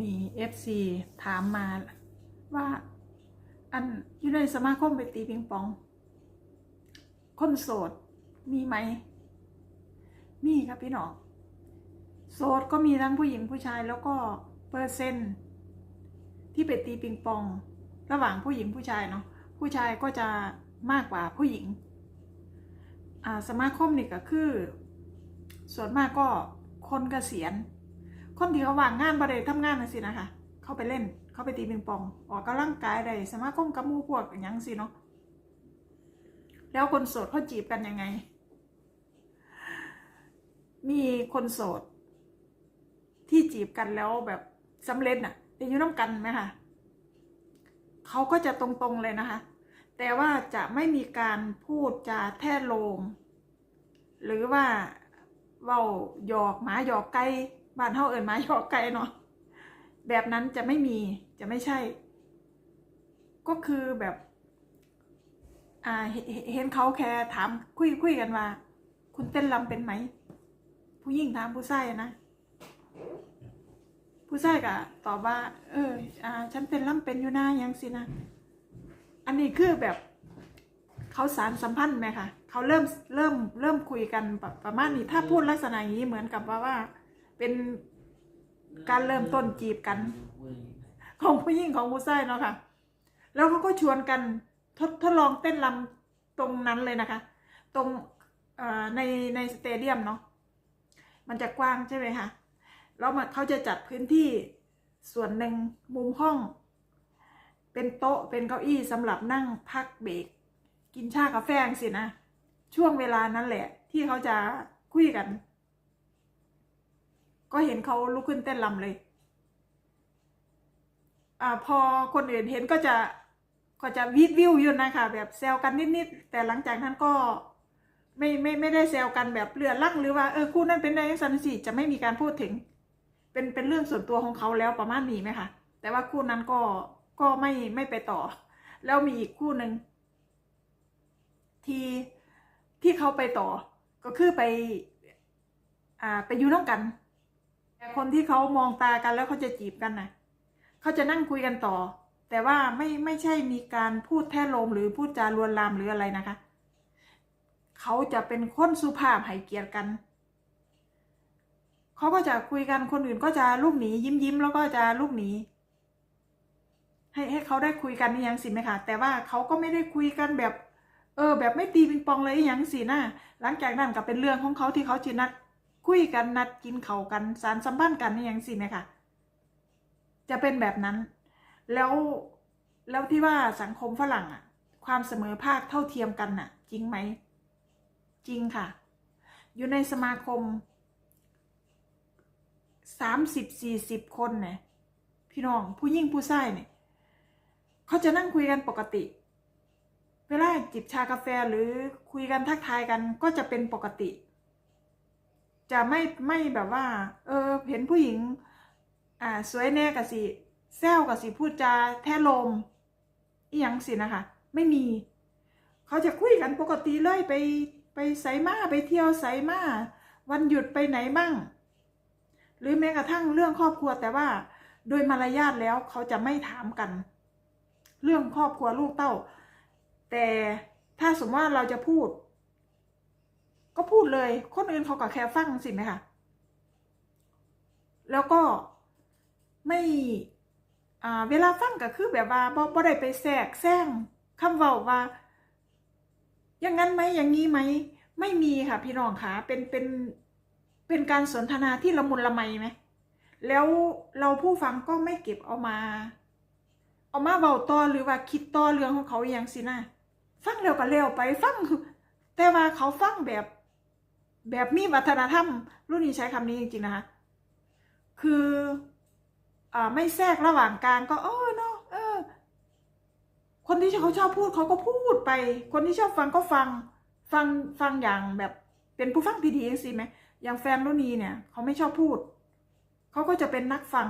มีเอฟซีถามมาว่า อันอยู่ในสมาคมไปตีปิงปอง คนโสดมีไหม มีครับพี่น้องโสดก็มีทั้งผู้หญิงผู้ชายแล้วก็เปอร์เซ็นต์ที่ไปตีปิงปอง ระหว่างผู้หญิงผู้ชายเนาะผู้ชายก็จะมากกว่าผู้หญิงสมาคมนี่ก็คือ ส่วนมากก็คนเกษียณ คนที่เขาว่างงานบริเวทำงานน่ะสินะคะ เขาไปเล่น เขาไปตีปิงปอง ออกกำลังกายได้สมาคมกับมู่พวกอย่างสิเนาะ แล้วคนโสดเขาจีบกันยังไง มีคนโสด ที่จีบกันแล้วแบบสำเร็จน่ะเป็นยุ่น้ำกันไหมคะเขาก็จะตรงๆเลยนะคะ แต่ว่าจะไม่มีการพูดจาแท้โลมหรือว่าเว้าหยอกหมาหยอกไก่ บ้านเฮาเอิญมาหยอกไก่เนาะแบบนั้นจะไม่มีจะไม่ใช่ ก็คือแบบอ่าเห็นเขาแค่ถามคุยคุยกันว่า คุณเต้นรำเป็นไหม ผู้หญิงถามผู้ชายนะ ผู้ชายก็ตอบว่า เออ อ่า ฉันเป็นล่ำเป็นอยู่หน้ายังสินะ อันนี้คือแบบเขาสารสัมพันธ์ไหมคะเขาเริ่มเริ่มเริ่มคุยกันประมาณนี้ถ้าพูดลักษณะอย่างนี้เหมือนกับว่าว่า เป็นการเริ่มต้นจีบกัน ของผู้หญิงของผู้ชายเนาะค่ะ แล้วเขาก็ชวนกันทดทดลองเต้นรำตรงนั้นเลยนะคะ ตรงในในสเตเดียมเนาะมันจะกว้างใช่ไหมคะแล้วมันเขาจะจัดพื้นที่ส่วนหนึ่งมุมห้อง เป็นโต๊ะเป็นเก้าอี้สำหรับนั่งพักเบรกกินชากาแฟสินะ ช่วงเวลานั้นแหละ ที่เขาจะคุยกัน ก็เห็นเขาลุกขึ้นเต้นรำเลย อ่าพอคนอื่นเห็นก็จะก็จะวิดวิวอยู่นะคะแบบแซวกันนิดๆแต่หลังจากนั้นก็ไม่ไม่ไม่ได้แซวกันแบบเลือดลั่งหรือว่าเออคู่นั้นเป็นได้สันสิจะไม่มีการพูดถึง เป็นเป็นเรื่องส่วนตัวของเขาแล้วประมาณนี้ไหมคะแต่ว่าคู่นั้นก็ก็ไม่ไม่ไปต่อ แล้วมีอีกคู่หนึ่งที่ที่เขาไปต่อก็คือไป อ่าไปอยู่น้องกัน แต่คนที่เขามองตากันแล้วเขาจะจีบกันนะเขาจะนั่งคุยกันต่อ แต่ว่าไม่ไม่ใช่มีการพูดแท้ลมหรือพูดจาลวนลามหรืออะไรนะคะ เขาจะเป็นคนสุภาพให้เกียรติกัน เขาก็จะคุยกันคนอื่นก็จะลูกหนียิ้มยิ้มแล้วก็จะลูกหนีให้ให้เขาได้คุยกันนี่ยังสิไหมคะแต่ว่าเขาก็ไม่ได้คุยกันแบบ เออ แบบไม่ตีปิงปองเลยยังสินะหลังจากนั้นก็เป็นเรื่องของเขาที่เขาจะนัด คุยกันนัดกินเขากันสารสัมพันธ์กันนี่ยังสิไหมคะจะเป็นแบบนั้น แล้วแล้วที่ว่าสังคมฝรั่งอะความเสมอภาคเท่าเทียมกันน่ะ จริงไหม จริงค่ะ อยู่ในสมาคมสามสิบสี่สิบคนเนี่ยพี่น้องผู้ยิ่งผู้ชายเนี่ยเขาจะนั่งคุยกันปกติ เวลาจิบชากาแฟหรือคุยกันทักทายกันก็จะเป็นปกติ จะไม่ไม่แบบว่า เออ เห็นผู้หญิง อ่า สวยแน่กับสิแซวกับสิพูดจาแท้ลมอีหยังสินะคะ ไม่มี เขาจะคุยกันปกติเลยไปไปไสมาไปเที่ยวไสมาวันหยุดไปไหนบ้าง หรือแม้กระทั่งเรื่องครอบครัวแต่ว่า โดยมารยาทแล้วเขาจะไม่ถามกัน เรื่องครอบครัวลูกเต้า แต่ถ้าสมมติว่าเราจะพูด ก็พูดเลย คนอื่นเขาก็แค่ฟังสิไหมคะแล้วก็ไม่เวลาฟังก็คือแบบว่าบ่บ่ได้ไปแทรกแซงคำเว้าว่า อย่างนั้นไหมอย่างนี้ไหมไม่มีค่ะพี่น้องค่ะเป็นเป็นเป็นการสนทนาที่ละมุนละไมไหมแล้วเราผู้ฟังก็ไม่เก็บเอามา เอามาเบาต่อหรือว่าคิดต่อเรื่องของเขาอย่างสินะฟังแล้วก็เร็วไปฟังแต่ว่าเขาฟังแบบ แบบมีวัฒนธรรม รุ่นนี้ใช้คำนี้จริงๆนะคะ คืออ่าไม่แทรกระหว่างกลางก็เออเนาะเออ คนที่เขาชอบพูดเขาก็พูดไป คนที่ชอบฟังก็ฟัง ฟังฟังอย่างแบบเป็นผู้ฟังที่ดีสิไหมอย่างแฟนรุ่นนี้เนี่ย เขาไม่ชอบพูด เขาก็จะเป็นนักฟัง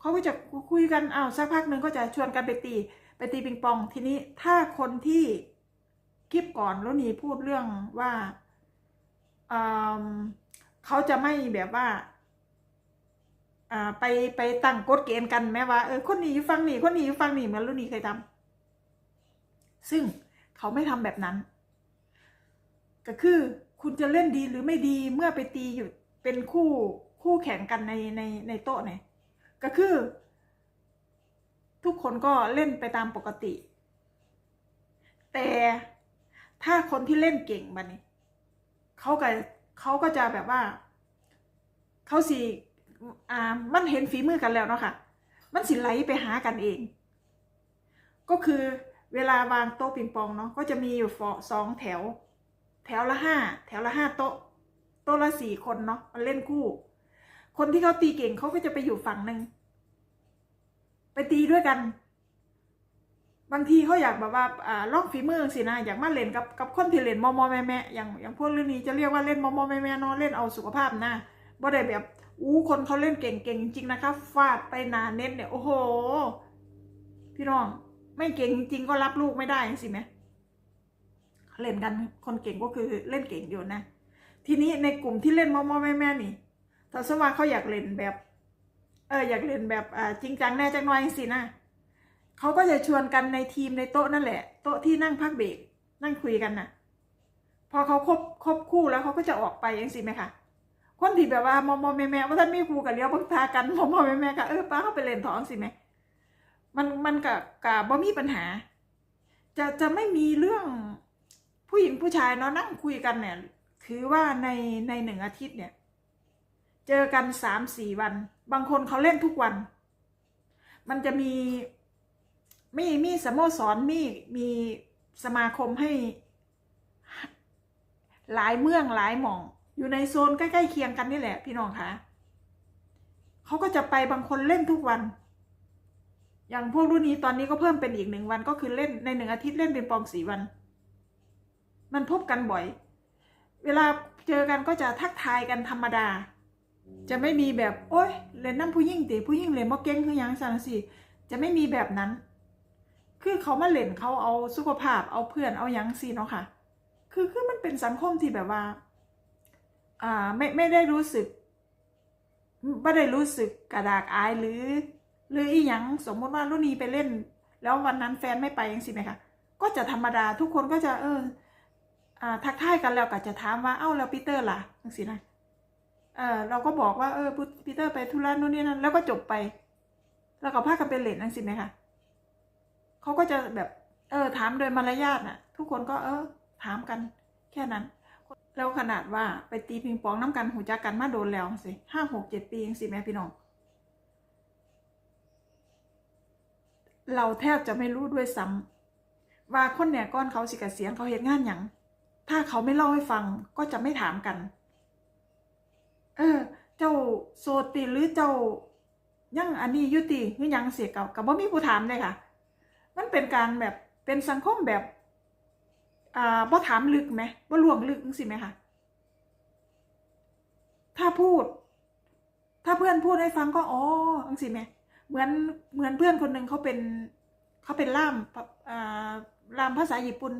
เขาก็จะคุยกันอ้าวสักพักหนึ่งก็จะชวนกันไปตี ไปตีปิงปอง ทีนี้ถ้าคนที่ คลิปก่อนรุ่นนี้พูดเรื่องว่าอืมเขาจะไม่แบบว่าอ่าไปไปตั้งกฎเกณฑ์กันแม้ว่าเออคนนี้อยู่ฟังนี่คนนี้อยู่ฟังนี่เหมือนรุ่นนี้เคยทำซึ่งเขาไม่ทำแบบนั้น ก็คือคุณจะเล่นดีหรือไม่ดีเมื่อไปตีอยู่เป็นคู่คู่แข่งกันในในในโต๊ะเนี่ยก็คือ ทุกคนก็เล่นไปตามปกติ แต่ ถ้าคนที่เล่นเก่งบันนี้เขาก็เขาก็จะแบบว่า เขาสิอ่ามันเห็นฝีมือกันแล้วเนาะค่ะ มันสิไหลไปหากันเอง ก็คือเวลาวางโต๊ะปิงปองเนาะก็จะมีอยู่ฟอสองแถว แถวละห้าแถวละห้าโต๊ะ โต๊ะละสี่คนเนาะมันเล่นคู่ คนที่เขาตีเก่งเขาก็จะไปอยู่ฝั่งหนึ่งไปตีด้วยกัน บางทีเขาอยากแบบว่าอ่าลองฝีมือสินะอยากมาเล่นกับกับคนที่เล่นมอมอแม่แม่อย่างอย่างพวกเรื่องนี้จะเรียกว่าเล่นมอมอแม่แม่เนาะเล่นเอาสุขภาพนะบ่ได้แบบอู้คนเขาเล่นเก่งๆจริงๆนะคะฟาดไปนาเน็ตเนี่ยโอ้โห พี่น้องไม่เก่งจริงๆก็รับลูกไม่ได้สิไหมเล่นกันคนเก่งก็คือเล่นเก่งอยู่นะ ทีนี้ในกลุ่มที่เล่นมอมอแม่แม่นี่ถ้าสมมติว่าเขาอยากเล่นแบบ เอออยากเล่นแบบอ่าจริงจังแน่จังน้อยสินะ เขาก็จะชวนกันในทีมในโต๊ะนั่นแหละ โต๊ะที่นั่งพักเบรกนั่งคุยกันน่ะ พอเขาครบครบคู่แล้วเขาก็จะออกไปยังสิไหมคะคนที่แบบว่ามอมอแม่แม่ว่าท่านมีครูกับเลี้ยวบังทากันมอมอแม่แม่ก็เออป้าเขาไปเล่นท้องสิแม่มันมันกับกับบ่มีปัญหา จะจะไม่มีเรื่องผู้หญิงผู้ชายเนาะนั่งคุยกันเนี่ยถือว่าในในหนึ่งอาทิตย์เนี่ย เจอกันสามสี่วัน บางคนเขาเล่นทุกวัน มันจะมี มีมีสโมสรมีมีสมาคมให้ หลายเมืองหลายหม่อง อยู่ในโซนใกล้ๆเคียงกันนี่แหละ พี่น้องคะเขาก็จะไปบางคนเล่นทุกวัน อย่างพวกรุ่นนี้ตอนนี้ก็เพิ่มเป็นอีกหนึ่งวันก็คือเล่นในหนึ่งอาทิตย์เล่นเป็นปองสี่วัน มันพบกันบ่อย เวลาเจอกันก็จะทักทายกันธรรมดา จะไม่มีแบบ โอ๊ยเล่นน้ำผู้ยิ่งตีผู้ยิ่งเล่นมอเก้งคือยังสันสิจะไม่มีแบบนั้น คือเขามาเล่นเขาเอาสุขภาพเอาเพื่อนเอายังสิเนาะค่ะ คือคือมันเป็นสังคมที่แบบว่า อ่าไม่ไม่ได้รู้สึกไม่ได้รู้สึกกระดากอายหรือ หรืออีหยังสมมติว่ารุ่นนี้ไปเล่น แล้ววันนั้นแฟนไม่ไปยังสิไหมคะก็จะธรรมดาทุกคนก็จะเอออ่าทักทายกันแล้วก็จะถามว่าเอ้าแล้วปีเตอร์ล่ะจังสินะเออเราก็บอกว่าเออปีเตอร์ไปธุระนู่นนี่นั่นแล้วก็จบไป แล้วก็พากันไปเล่นจังสิไหมคะ เขาก็จะแบบ เออ ถามโดยมารยาทน่ะ ทุกคนก็เออ ถามกัน แค่นั้น แล้วขนาดว่าไปตีปิงปองน้ำกันหูจักกันมาโดนแล้วสิห้าหกเจ็ดปียังสิแม่พี่น้อง เราแทบจะไม่รู้ด้วยซ้ำว่าคนเนี่ยก้อนเขาสิกเกษียณเขาเห็นงานอย่างถ้าเขาไม่เล่าให้ฟังก็จะไม่ถามกัน เออ เจ้าโซติหรือเจ้ายังอันนี้ยุติหรือยังเสียกับกับว่ามีผู้ถามเลยค่ะ มันเป็นการแบบเป็นสังคมแบบอ่าบ่ถามลึกไหมบ่ลวงลึกสิไหมคะถ้าพูด ถ้าเพื่อนพูดให้ฟังก็อ๋อจังสิไหมเหมือนเหมือนเพื่อนคนหนึ่งเขาเป็นเขาเป็นล่ามอ่าล่ามภาษาญี่ปุ่น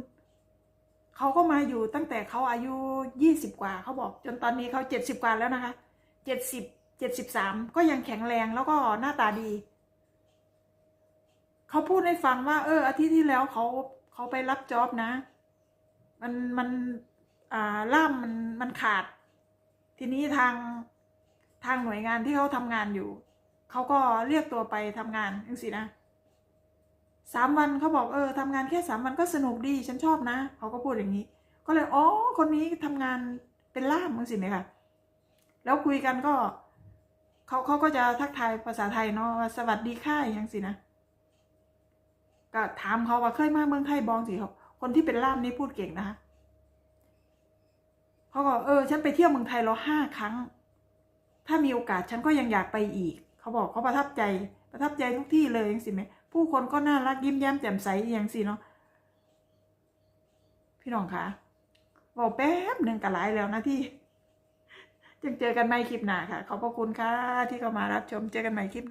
เขาก็มาอยู่ตั้งแต่เขาอายุยี่สิบกว่าเขาบอก จนตอนนี้เขาเจ็ดสิบกว่าแล้วนะคะเจ็ดสิบเจ็ดสิบสามก็ยังแข็งแรงแล้วก็หน้าตาดี เขาพูดให้ฟังว่า เออ อาทิตย์ที่แล้วเขาเขาไปรับจ็อบนะ มันมันอ่าล่ามมันมันขาด ทีนี้ทางทางหน่วยงานที่เขาทำงานอยู่ เขาก็เรียกตัวไปทำงานจังสินะสามวันเขาบอกเออทำงานแค่สามวันก็สนุกดีฉันชอบนะเขาก็พูดอย่างนี้ ก็เลยอ๋อคนนี้ทำงานเป็นล่ามจังสิไหมคะแล้วคุยกันก็เขาเขาก็จะทักทายภาษาไทยเนาะสวัสดีค่ะอย่างสินะ ก็ถามเขาว่าเคยมาเมืองไทยบองสิเขาคนที่เป็นล่ามนี่พูดเก่งนะคะเขาก็เออ ฉันไปเที่ยวเมืองไทยแล้วห้าครั้ง ถ้ามีโอกาสฉันก็ยังอยากไปอีก เขาบอกเขาประทับใจประทับใจทุกที่เลยยังสิไหมผู้คนก็น่ารักยิ้มแย้มแจ่มใสอย่างสิเนาะพี่น้องคะบอกแป๊บหนึ่งกะหลายแล้วนะที่จึงเจอกันใหม่คลิปหน้าค่ะ ขอบพระคุณค่ะที่เข้ามารับชมเจอกันใหม่คลิปหน้า